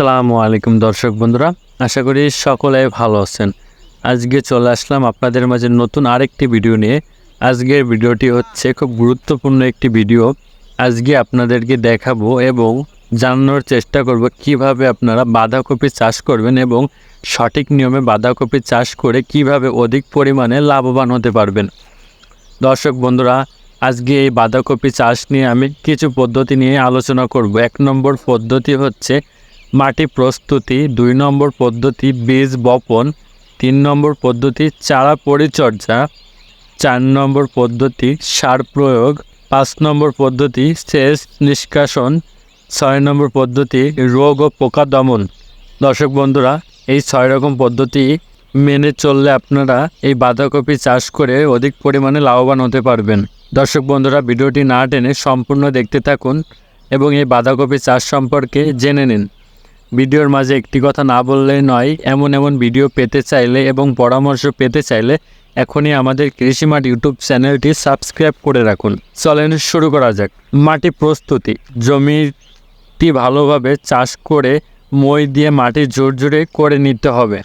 আসসালামু আলাইকুম দর্শক বন্ধুরা, আশা করি সকলে ভালো আছেন। আজকে চলে আসলাম আপনাদের মাঝে নতুন আরেকটি ভিডিও নিয়ে। আজকের ভিডিওটি হচ্ছে খুব গুরুত্বপূর্ণ একটি ভিডিও। আজকে আপনাদেরকে দেখাবো এবং জানানোর চেষ্টা করব কীভাবে আপনারা বাঁধাকপি চাষ করবেন এবং সঠিক নিয়মে বাঁধাকপি চাষ করে কীভাবে অধিক পরিমাণে লাভবান হতে পারবেন। দর্শক বন্ধুরা, আজকে এই বাঁধাকপি চাষ নিয়ে আমি কিছু পদ্ধতি নিয়ে আলোচনা করব। এক নম্বর পদ্ধতি হচ্ছে মাটি প্রস্তুতি, দুই নম্বর পদ্ধতি বীজ বপন, তিন নম্বর পদ্ধতি চারা পরিচর্যা, চার নম্বর পদ্ধতি সার প্রয়োগ, পাঁচ নম্বর পদ্ধতি সেচ নিষ্কাশন, ছয় নম্বর পদ্ধতি রোগ ও পোকা দমন। দর্শক বন্ধুরা, এই ছয় রকম পদ্ধতি মেনে চললে আপনারা এই বাঁধাকপি চাষ করে অধিক পরিমাণে লাভবান হতে পারবেন। দর্শক বন্ধুরা, ভিডিওটি না টেনে সম্পূর্ণ দেখতে থাকুন এবং এই বাঁধাকপি চাষ সম্পর্কে জেনে নিন। ভিডিওর মাঝে একটি কথা না বললে নয়, এমন এমন ভিডিও পেতে চাইলে এবং পরামর্শ পেতে চাইলে এখনই আমাদের কৃষিমাঠ ইউটিউব চ্যানেলটি সাবস্ক্রাইব করে রাখুন। চলেন শুরু করা যাক। মাটি প্রস্তুতি। জমিটি ভালোভাবে চাষ করে মই দিয়ে মাটি জোর জোরে করে নিতে হবে।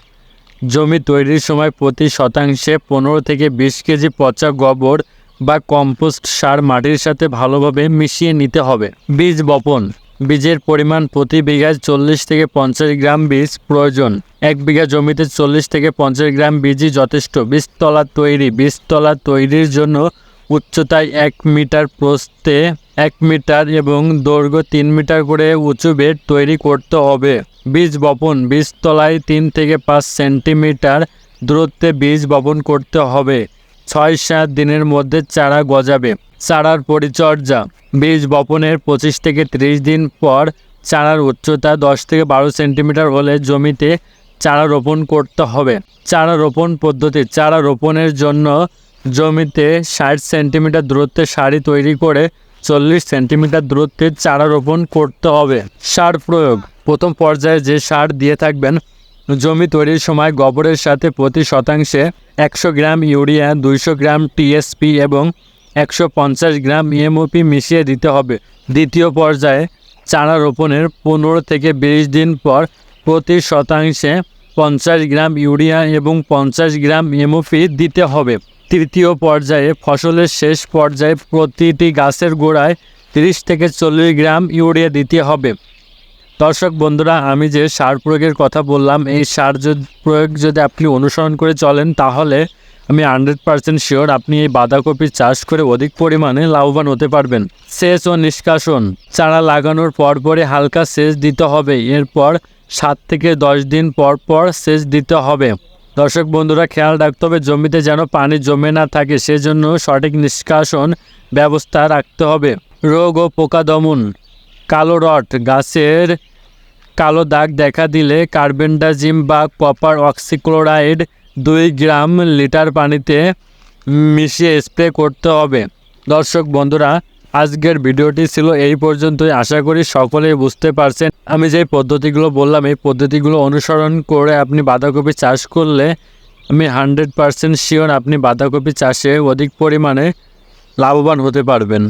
জমি তৈরির সময় প্রতি শতাংশে পনেরো থেকে বিশ কেজি পচা গোবর বা কম্পোস্ট সার মাটির সাথে ভালোভাবে মিশিয়ে নিতে হবে। বীজ বপন। বীজের পরিমাণ প্রতি বিঘায় চল্লিশ থেকে পঞ্চাশ গ্রাম বীজ প্রয়োজন। এক বিঘা জমিতে চল্লিশ থেকে পঞ্চাশ গ্রাম বীজই যথেষ্ট। বীজতলা তৈরি। বীজতলা তৈরির জন্য উচ্চতায় এক মিটার প্রস্থে এক মিটার এবং দৈর্ঘ্য তিন মিটার করে উঁচু বেড তৈরি করতে হবে। বীজ বপন। বীজতলায় তিন থেকে পাঁচ সেন্টিমিটার দূরত্বে বীজ বপন করতে হবে। ছয় সাত দিনের মধ্যে চারা গজাবে। চারার পরিচর্যা। বীজ বপনের পঁচিশ থেকে ত্রিশ দিন পর চারার উচ্চতা দশ থেকে বারো সেন্টিমিটার হলে জমিতে চারা রোপণ করতে হবে। চারা রোপণ পদ্ধতি। চারা রোপণের জন্য জমিতে ষাট সেন্টিমিটার দূরত্বে সারি তৈরি করে চল্লিশ সেন্টিমিটার দূরত্বে চারা রোপণ করতে হবে। সার প্রয়োগ। প্রথম পর্যায়ে যে সার দিয়ে থাকবেন জমি তৈরির সময় গোবরের সাথে প্রতি শতাংশে একশো গ্রাম ইউরিয়া, দুইশো গ্রাম টিএসপি এবং একশো পঞ্চাশ গ্রাম ইএমওপি মিশিয়ে দিতে হবে। দ্বিতীয় পর্যায়ে চারা রোপণের পনেরো থেকে বিশ দিন পর প্রতি শতাংশে পঞ্চাশ গ্রাম ইউরিয়া এবং পঞ্চাশ গ্রাম এমওপি দিতে হবে। তৃতীয় পর্যায়ে ফসলের শেষ পর্যায়ে প্রতিটি গাছের গোড়ায় তিরিশ থেকে চল্লিশ গ্রাম ইউরিয়া দিতে হবে। দর্শক বন্ধুরা, আমি যে সার প্রয়োগের কথা বললাম, এই সার প্রয়োগ যদি আপনি অনুসরণ করে চলেন, তাহলে আমি হান্ড্রেড পারসেন্ট শিওর আপনি এই বাঁধাকপির চাষ করে অধিক পরিমাণে লাভবান হতে পারবেন। সেচ ও নিষ্কাশন, চারা লাগানোর পরপরই হালকা সেচ দিতে হবে, এরপর সাত থেকে দশ দিন পর পর সেচ দিতে হবে। দর্শক বন্ধুরা, খেয়াল রাখতে হবে, জমিতে যেন পানি জমে না থাকে, সেজন্য সঠিক নিষ্কাশন ব্যবস্থা রাখতে হবে। রোগ ও পোকা দমন কালো রট গাছের কালো দাগ দেখা দিলে কার্বেন্ডাজিম বা কপার অক্সিক্লোরাইড দুই গ্রাম লিটার পানিতে মিশিয়ে স্প্রে করতে হবে। দর্শক, বন্ধুরা, আজকের ভিডিওটি ছিল এই পর্যন্তই। আশা করি সকলেই বুঝতে পারছেন। আমি যে পদ্ধতিগুলো বললাম, এই পদ্ধতিগুলো অনুসরণ করে আপনি বাঁধাকপি চাষ করলে আমি হান্ড্রেড পারসেন্ট শিওর আপনি বাঁধাকপি চাষে অধিক পরিমাণে লাভবান হতে পারবেন।